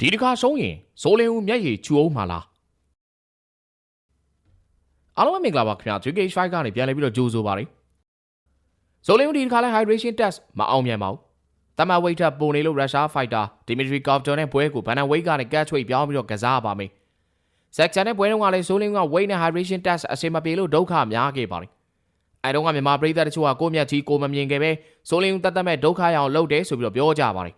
ဒီတစ်ခါရှုံးရင်စိုးလင်းဦးမျက်ရည်ချူအောင်မှာလားအားလုံးပဲမင်္ဂလာပါခင်ဗျာ 3K Strike ကနေပြန်လည်ပြီးတော့ကြိုးဆိုပါရစေစိုးလင်းဦးဒီတစ်ခါလဲ hydration test မအောင်မြန်ပါဘူးတမန်ဝိတ်ထပ်ပုံနေလို့ရုရှားဖိုက်တာဒီမီထရီကော့ပတာနဲ့ဘွဲကိုဘန်နန်ဝိတ်ကနေကတ်ချွေပြောင်းပြီးတော့ကစားပါမယ်ဆက်ချန်နဲ့ဘွဲတုန်းကလည်းစိုးလင်းက weight နဲ့ hydration test အစင်မပြေလို့ဒုက္ခများခဲ့ပါတယ်အဲတုန်းကမြန်မာပြည်သက်တချို့ကကိုမြတ်ကြီးကိုမမြင်ခဲ့ပဲစိုးလင်းဦးတတ်တတ်မဲ့ဒုက္ခရအောင်လုပ်တယ်ဆိုပြီးတော့ပြောကြပါတယ်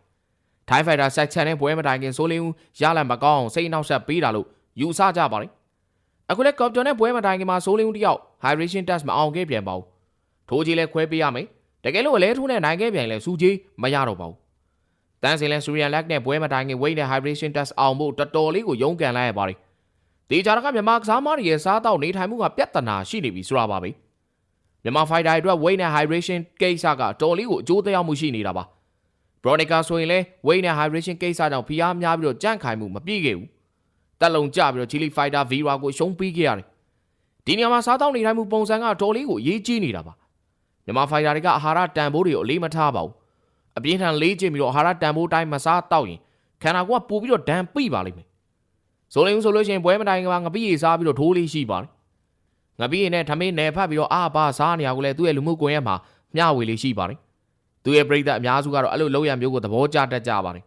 ထိုင်းဖိုက်တာဆက်ချန်နဲ့ဘွဲမတိုင်ခင်စိုးလင်းဦးရလန်မကောင်းအောင်စိတ်အနှောက်အယှက်ပေးတာလို့ယူဆကြပါတယ်အခုလည်းကော့ပတာနဲ့ဘွဲမတိုင်ခင်မှာစိုးလင်းဦးတယောက် hydration test မအောင်ခဲ့ပြန်ပါဘူးထိုးကြီးလဲခွဲပေးရမယ်တကယ်လို့အလဲထိုးနဲ့နိုင်ခဲ့ပြန်လဲစူကြီးမရတော့ပါဘူးတန်းစင်လဲစူရီယန်လက်နဲ့ဘွဲမတိုင်ခင် weight နဲ့ hydration test အောင်ဖို့တော်တော်လေးကိုရုန်းကန်လိုက်ရပါတယ်ဒီကြားကမြန်မာကစားမတွေရဲ့စားတော့နေထိုင်မှုကပြဿနာရှိနေပြီဆိုတာပါပဲမြန်မာ fighter တွေအတွက် weight နဲ့ hydration ကိစ္စကတော်လေးကိုအကျိုးသက်ရောက်မှုရှိနေတာပါ Bronica ဆိုရင်လဲ weight နဲ့ hydration ကိစ္စကြောင့်ဖိအားများပြီးတော့ကြန့်ခိုင်မှုမပြည့်ခဲ့ဘူးတက်လုံကြပြီးတော့ Chili Fighter Vira ကိုရှုံးပေးခဲ့ရတယ်ဒီနေရာမှာစားတော့နေထိုင်မှုပုံစံကတော်လေးကိုအရေးကြီးနေတာပါမြန်မာ fighter တွေကအဟာရတန်ဖိုးတွေကိုအလေးမထားပါဘူးအပြင်းထန်လေးကျင့်ပြီးတော့အာဟာရတန်ဖိုးတိုင်းမစားတော့ရင်ခန္ဓာကိုယ်ကပိုပြီးတော့ဒဏ်ပိပါလိမ့်မယ်ဆိုလိမ့်ဆိုလို့ရှိရင်ပွဲမတိုင်ကငပိရီစားပြီးတော့ထိုးလေးရှိပါတယ်ငပိရီနဲ့ထမင်းနယ်ဖတ်ပြီးတော့အာပါစားနေရကိုလည်းသူ့ရဲ့လူမှုကွန်ရက်မှာမျှဝေလေးရှိပါတယ် သူရဲ့ပြိဿအများစုကတော့အဲ့လိုလောက်ရမျိုးကိုသဘောကျတတ်ကြပါတယ်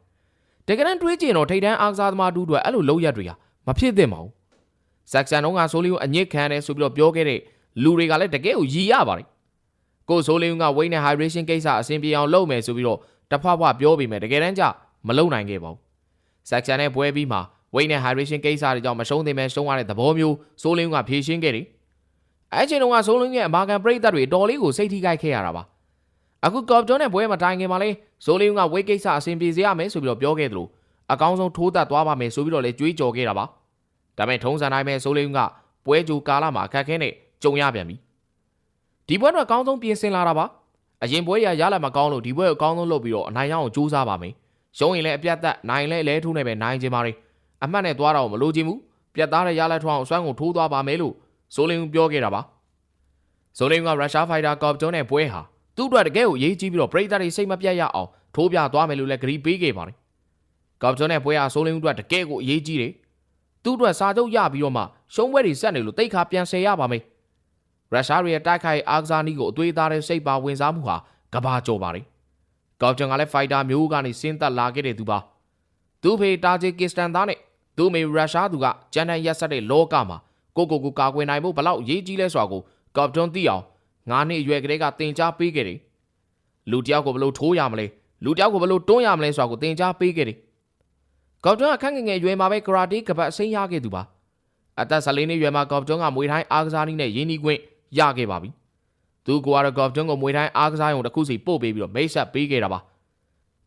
တကယ်တမ်းတွေးကြည့်ရင်တော့ထိတ်တန်းအားကစားသမားတူတွေအဲ့လိုလောက်ရတွေဟာမဖြစ်သင့်ပါဘူးဆက်ဆန်တော့ကဆိုလီကိုအညစ်ခံတယ်ဆိုပြီးတော့ပြောခဲ့တဲ့လူတွေကလည်းတကယ်ကိုရည်ရပါတယ်ကိုဆိုလီက weight နဲ့ hydration ကိစ္စအဆင်ပြေအောင်လုပ်မယ်ဆိုပြီးတော့တဖွားဖွားပြောပြီးမယ်တကယ်တမ်းကျမလုံနိုင်ခဲ့ပါဘူးဆက်ဆန်နဲ့ပွဲပြီးမှ weight နဲ့ hydration ကိစ္စတွေကြောင့်မရှုံးသင့်ပဲရှုံးရတဲ့သဘောမျိုးဆိုလီကဖြေရှင်းခဲ့တယ်အဲ့ချိန်တုန်းကဆိုလင်းရဲ့အမာကန်ပရိသတ်တွေတော်လေးကိုစိတ်ထိခိုက်ခဲ့ရတာပါ အခုကော့ပတွန်နဲ့ပွဲမတိုင်ခင်မှာလဲဆိုလင်းကဝိတ်ကိစ္စအဆင်ပြေစေရမယ်ဆိုပြီးတော့ပြောခဲ့တယ်လို့အကောင်းဆုံးထိုးသက်သွားပါမယ်ဆိုပြီးတော့လဲကြွေးကြော်ခဲ့တာပါဒါပေမဲ့ထုံးစံတိုင်းပဲဆိုလင်းကပွဲကြိုကာလမှာအခက်ခဲနဲ့ကြုံရပြန်ပြီဒီပွဲတော့အကောင်းဆုံးပြင်ဆင်လာတာပါအရင်ပွဲရရလာမကောင်းလို့ဒီပွဲကိုအကောင်းဆုံးလုပ်ပြီးတော့အနိုင်ရအောင်ကြိုးစားပါမယ်ရှုံးရင်လည်းအပြတ်သက်နိုင်လည်းအလဲထိုးနေပဲနိုင်ခြင်းပါလေအမှတ်နဲ့သွားတော့မလို့ခြင်းဘူးပြတ်သားတဲ့ရလက်ထွန်းအောင်အစွမ်းကိုထိုးသွားပါမယ်လို့ဆိုလင်းပြောခဲ့တာပါဆိုလင်းကရုရှားဖိုက်တာကော့ပတွန်နဲ့ပွဲဟာ သူ့အတွက်တကယ်ကိုရေးကြီးပြီးတော့ပရိသတ်တွေစိတ်မပြတ်ရအောင်ထိုးပြသွားမယ်လို့လည်းဂရီးပေးခဲ့ပါတယ်။ကော့ပတွန်နဲ့ပွဲဟာဆိုလင်းအတွက်တကယ်ကိုအရေးကြီးတယ်။သူ့အတွက်စာချုပ်ရပြီးတော့မှရှုံးပွဲတွေဆက်နေလို့တိတ်ခါပြန်ဆယ်ရပါမယ်။ရုရှားတွေရဲ့တိုက်ခိုက်အားကစားနည်းကိုအသွေးသားတဲ့စိတ်ပါဝင်စားမှုဟာကဘာကျော်ပါတယ်။ကော့ပတွန်ကလည်းဖိုက်တာမျိုးကနေဆင်းသက်လာခဲ့တဲ့သူပါ။သူ့ဖေတာဂျီကစ္စတန်သားနဲ့သူ့မေရုရှားသူကဂျန်တန်ရက်ဆက်တဲ့လောကမှာကိုကိုကိုကာကွယ်နိုင်ဖို့ဘလောက်အရေးကြီးလဲဆိုတာကိုကော့ပတွန်သိအောင် ငါးနှစ်အရွယ်ကလေးကတင် जा ပေးခဲ့တယ်လူတယောက်ကိုဘယ်လိုထိုးရမလဲလူတယောက်ကိုဘယ်လိုတွန်းရမလဲဆိုတာကိုတင် जा ပေးခဲ့တယ်ကော့ပတွန်ကခန့်ငယ်ငယ်ရွယ်မှာပဲကရာတေကပတ်အစိမ်းရခဲ့သူပါအသက်14နှစ်ရွယ်မှာကော့ပတွန်ကမွေတိုင်းအားကစားနည်းနဲ့ရင်းနှီးခွင့်ရခဲ့ပါပြီသူကတော့ကော့ပတွန်ကိုမွေတိုင်းအားကစားရုံတစ်ခုစီပို့ပေးပြီးတော့မိတ်ဆက်ပေးခဲ့တာပါ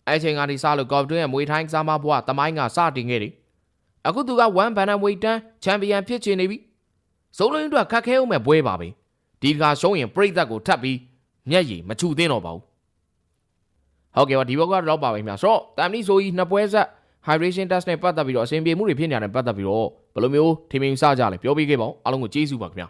အဲ့ချိန်ကနေစလို့ကော့ပတွန်ရဲ့မွေတိုင်းကစားမဘွားတမိုင်းကစတင်ခဲ့တယ်အခုသူက1ဘန်နမ်ဝေတန်ချန်ပီယံဖြစ်ချင်နေပြီစုံလုံးအတွက်ခက်ခဲအောင်မဲ့ပွဲပါပဲ ဒီတခါရှုံးရင်ပြိသက်ကိုထပ်ပြီးမျက်ရည်မချူသင်းတော့ပါဘူးဟုတ်ကဲ့ပါဒီဘက်ကတော့ပါပဲခင်ဗျာဆိုတော့တမ်နီဆိုကြီးနှစ်ပွဲဆက် hydration test နဲ့ပတ်သက်ပြီးတော့အဆင်ပြေမှုတွေဖြစ်နေတယ်ပတ်သက်ပြီးတော့ဘယ်လိုမျိုးထင်မြင်စကြလဲပြောပြခဲ့ပါဦးအားလုံးကိုကျေးဇူးပါခင်ဗျာ